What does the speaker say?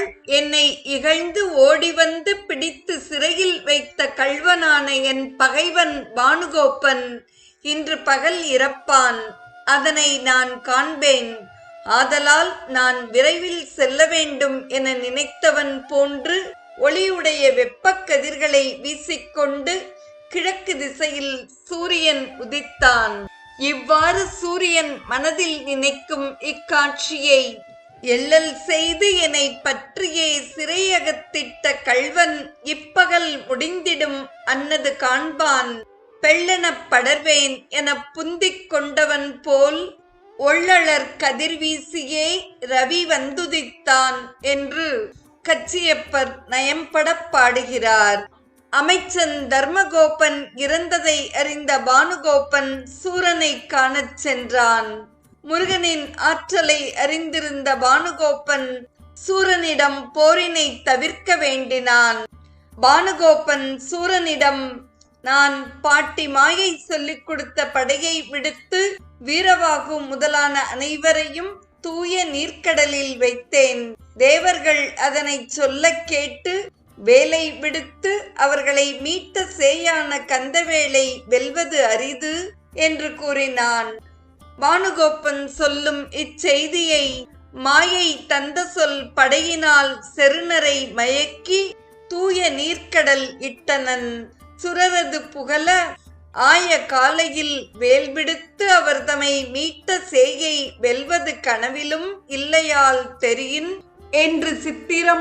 நாள் என்னை இகழ்ந்து ஓடிவந்து பிடித்து சிறையில் வைத்த கள்வனான என் பகைவன் பானுகோப்பன் இன்று பகல் இறப்பான். அதனை நான் காண்பேன். ஆதலால் நான் விரைவில் செல்ல வேண்டும் என நினைத்தவன் போன்று ஒளியுடைய வெப்பக் கதிர்களை வீசிக்கொண்டு கிழக்கு திசையில் சூரியன் உதித்தான். இவ்வாறு சூரியன் மனதில் நினைக்கும் இக்காட்சியை எள்ளல் செய்து என்னை பற்றியே சிறையகத்திட்ட கள்வன் இப்பகல் முடிந்திடும் அன்னது காண்பான். பெள்ளெனப் படர்வேன் எனப் புந்திக் கொண்டவன் போல் ஒள்ளளர் கதிர்வீசியே ரவி வந்துதித்தான் என்று கச்சியப்பர் நயம்படப் பாடுகிறார். அமைச்சன் தர்மகோபன் இறந்ததை அறிந்த பானுகோபன் சூரனை காணச் சென்றான். முருகனின் ஆற்றலை அறிந்திருந்த பானுகோபன் சூரனிடம் போரினை தவிர்க்க வேண்டினான். பானுகோபன் சூரனிடம் நான் பாட்டி மாயை சொல்லிக் கொடுத்த படையை விடுத்து வீரவாகு முதலான அனைவரையும் தூய நீர்க்கடலில் வைத்தேன். தேவர்கள் அதனை சொல்ல கேட்டு வேலை விடுத்து அவர்களை மீட்ட சேயான கந்தவேளை வெல்வது அரிது என்று கூறினான். பானுகோப்பன் சொல்லும் இச்செய்தியை மாயை தந்த சொல் படையினால் செருணரை மயக்கி தூய நீர்க்கடல் இட்டனன். சுரரது புகழ ஆய காலையில் வேல்விடுத்து அவர் தமை மீட்ட சேயை வெல்வது கனவிலும் இல்லையால் தெரியின். என்று சித்திரம்